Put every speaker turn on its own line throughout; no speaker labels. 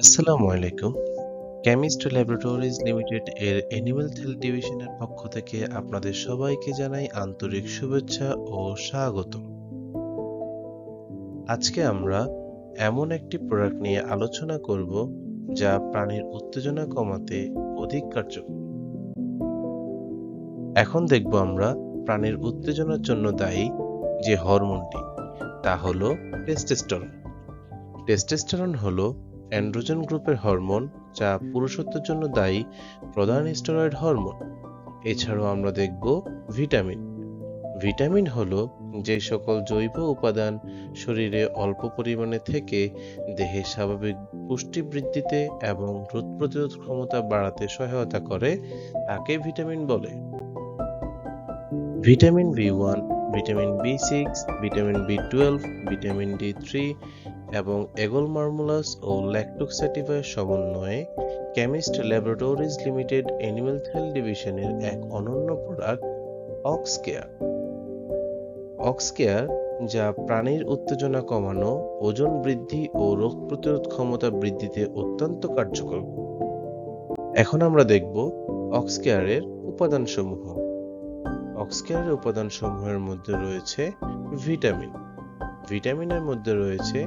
আসসালামু আলাইকুম। Chemist laboratories limited এর অ্যানিমাল হেলথ ডিভিশনের পক্ষ থেকে আপনাদের সবাইকে জানাই আন্তরিক শুভেচ্ছা ও স্বাগত। আজকে আমরা এমন একটি প্রোডাক্ট নিয়ে আলোচনা করব যা প্রাণীর উত্তেজনা কমাতে অধিক কার্যকর। এখন দেখব আমরা প্রাণীর উত্তেজনার জন্য দায়ী যে হরমোনটি, তা হলো টেস্টোস্টেরন টেস্টোস্টেরন হলো অ্যান্ড্রোজেন গ্রুপের হরমোন, যা পুরুষত্বের জন্য দায়ী প্রধান স্টেরয়েড হরমোন। এছাড়াও আমরা দেখব ভিটামিন। ভিটামিন হলো যে সকল জৈব উপাদান শরীরে অল্প পরিমাণে থেকে দেহের স্বাভাবিক পুষ্টি বৃদ্ধিতে এবং রোগ প্রতিরোধ ক্ষমতা বাড়াতে সহায়তা করে, তাকে ভিটামিন বলে। Vitamin B one vitamin B six vitamin B twelve vitamin D three এবং এগোল মার্মুলাস ও ল্যাকটোক্সাটিভার সমন্বয়ে Chemist Laboratories Limited animal health ডিভিশনের এক অনন্য প্রোডাক্ট, অক্সকেয়ার। অক্সকেয়ার, যা প্রাণীর উত্তেজনা কমানো, ওজন বৃদ্ধি ও রোগ প্রতিরোধ ক্ষমতা বৃদ্ধিতে অত্যন্ত কার্যকর। এখন আমরা দেখব অক্সকেয়ারের উপাদানসমূহ। অক্সকেয়ারের উপাদানসমূহের মধ্যে রয়েছে ভিটামিন। ভিটামিনের মধ্যে রয়েছে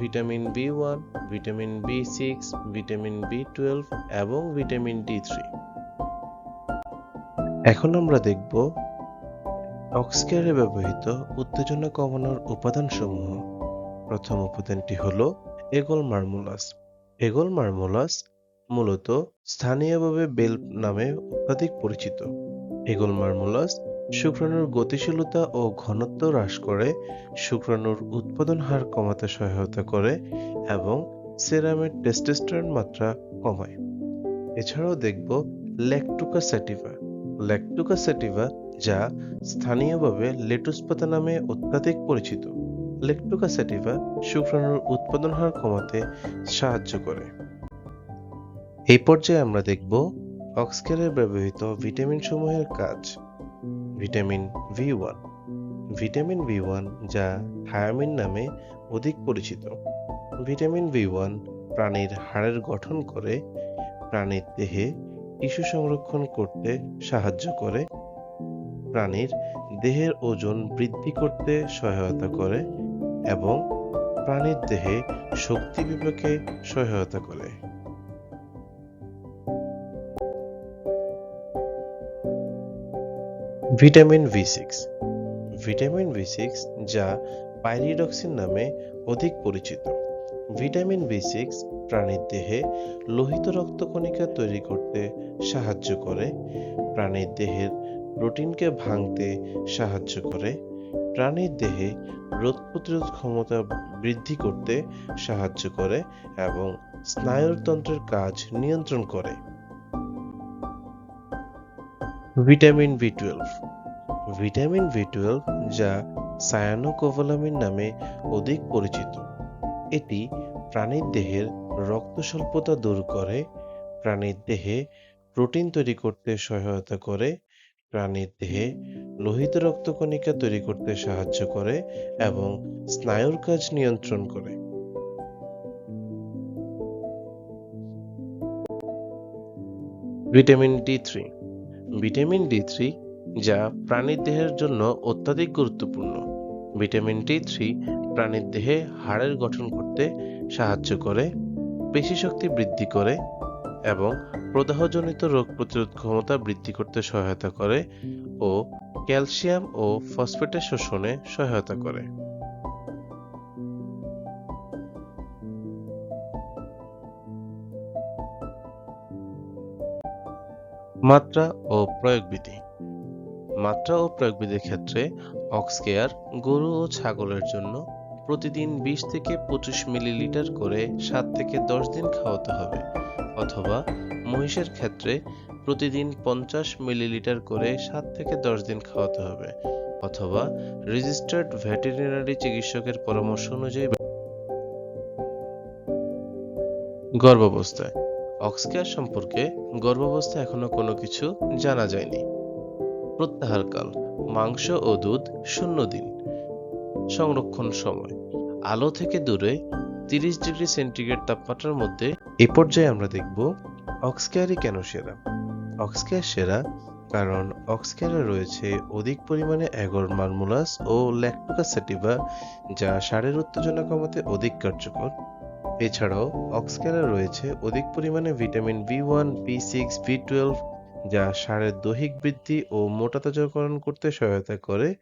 vitamin B one, vitamin B six, vitamin B twelve এবং ভিটামিন ডি থ্রি। এখন আমরা দেখব অক্সকেয়ারে ব্যবহৃত উত্তেজনা কমানোর উপাদানসমূহ। প্রথম উপাদানটি হল এগোল মার্মুলাস। এগোল মার্মুলাস মূলত স্থানীয়ভাবে বেল নামে অত্যাধিক পরিচিত। এগোল মার্মুলাস, শুক্রাণুর গতিশীলতা ও ঘনত্ব হ্রাস করে, শুক্রাণুর উৎপাদন হার কমাতে সহায়তা করে এবং সেরামের টেস্টোস্টেরন মাত্রা কমায়। এছাড়াও দেখব ল্যাকটুকা স্যাটিভা ল্যাকটুকা স্যাটিভা যা স্থানীয়ভাবে লেটুস পাতা নামে অত্যাধিক পরিচিত। লেকটুকা স্যাটিভা শুক্রাণুর উৎপাদন হার কমাতে সাহায্য করে। এই পর্যায়ে আমরা দেখব অক্সকেয়ারে ব্যবহৃত ভিটামিন সমূহের কাজ। Vitamin B one. Vitamin B one যা থায়ামিন নামে অধিক পরিচিত। ভিটামিন ভি ওয়ান প্রাণীর হাড়ের গঠন করে, প্রাণীর দেহে টিস্যু সংরক্ষণ করতে সাহায্য করে, প্রাণীর দেহের ওজন বৃদ্ধি করতে সহায়তা করে এবং প্রাণীর দেহে শক্তি বিপাকে সহায়তা করে। Vitamin B six. Vitamin B six যা পাইরিডক্সিন নামে অধিক পরিচিত। ভিটামিন বি সিক্স প্রাণীর দেহে লোহিত রক্তকণিকা তৈরি করতে সাহায্য করে, প্রাণীর দেহের প্রোটিনকে ভাঙতে সাহায্য করে, প্রাণীর দেহে রোগ প্রতিরোধ ক্ষমতা বৃদ্ধি করতে সাহায্য করে এবং স্নায়ুতন্ত্রের কাজ নিয়ন্ত্রণ করে। Vitamin B twelve. Vitamin B twelve যা সায়ানোকোভালামিন নামে অধিক পরিচিত। এটি প্রাণীর দেহের রক্ত স্বল্পতা দূর করে, প্রাণীর দেহে প্রোটিন তৈরি করতে সহায়তা করে, প্রাণীর দেহে লোহিত রক্তকণিকা তৈরি করতে সাহায্য করে এবং স্নায়ুর কাজ নিয়ন্ত্রণ করে। Vitamin D three. Vitamin D three যা প্রাণীর দেহের জন্য অত্যাধিক গুরুত্বপূর্ণ। ভিটামিন ডি থ্রি প্রাণীর দেহে হাড়ের গঠন করতে সাহায্য করে, পেশি শক্তি বৃদ্ধি করে এবং প্রদাহজনিত রোগ প্রতিরোধ ক্ষমতা বৃদ্ধি করতে সহায়তা করে ও ক্যালসিয়াম ও ফসফেটের শোষণে সহায়তা করে। মাত্রা ও প্রয়োগবিধি। মাত্রা ও প্রয়োগবিধির ক্ষেত্রে অক্সকেয়ার গরু ও ছাগলের জন্য প্রতিদিন বিশ থেকে পঁচিশ মিলিলিটার করে সাত থেকে দশ দিন খাওয়াতে হবে অথবা মহিষের ক্ষেত্রে প্রতিদিন পঞ্চাশ মিলিলিটার করে সাত থেকে দশ দিন খাওয়াতে হবে অথবা রেজিস্টার্ড ভেটেরিনারি চিকিৎসকের পরামর্শ অনুযায়ী গর্ভাবস্থায়। অক্সকেয়ার সম্পর্কে গর্ভাবস্থায় এখনও কোনো কিছু জানা যায়নি। প্রত্যাহারকাল মাংস ও দুধ শূন্য দিন। সংরক্ষণ সময়, আলো থেকে দূরে তিরিশ ডিগ্রি সেন্টিগ্রেড তাপমাত্রার মধ্যে এ পর্যায়ে আমরা দেখব অক্সকেয়ারই কেন সেরা। অক্সকেয়ার সেরা কারণ অক্সকেয়ারে রয়েছে অধিক পরিমাণে অ্যাগর মার্মুলাস ও ল্যাকটোকাসেটিভা যা সারের উত্তেজনা কমাতে অধিক কার্যকর। এছাড়াও অক্সকেয়ারে রয়েছে অধিক পরিমাণে vitamin B one B six B twelve যা সারের দৈহিক বৃদ্ধি ও মোটাতাজাকরণ করতে সহায়তা করে,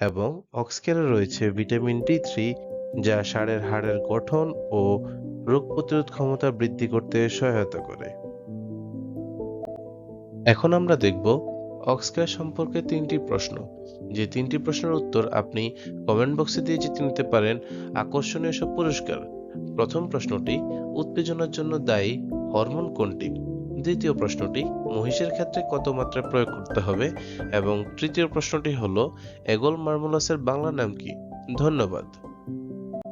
এবং অক্সকেয়ারে রয়েছে ভিটামিন ডি থ্রি যা সারের হাড়ের গঠন ও রোগ প্রতিরোধ ক্ষমতা বৃদ্ধি করতে সহায়তা করে। এখন আমরা দেখব অক্সকেয়ার সম্পর্কে তিনটি প্রশ্ন। যে তিনটি প্রশ্নের উত্তর আপনি কমেন্ট বক্সে দিয়ে জিতে নিতে পারেন। আকর্ষণীয় সব পুরস্কার। প্রথম প্রশ্নটি, উত্তেজনার জন্য দায়ী হরমোন কোনটি? দ্বিতীয় প্রশ্নটি, মহিষের ক্ষেত্রে কত মাত্রা প্রয়োগ করতে হবে? এবং তৃতীয় প্রশ্নটি হল, এগোল মার্মোলাসের বাংলা নাম কি? ধন্যবাদ।